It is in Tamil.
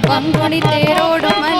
பங்குனி தேரோடும்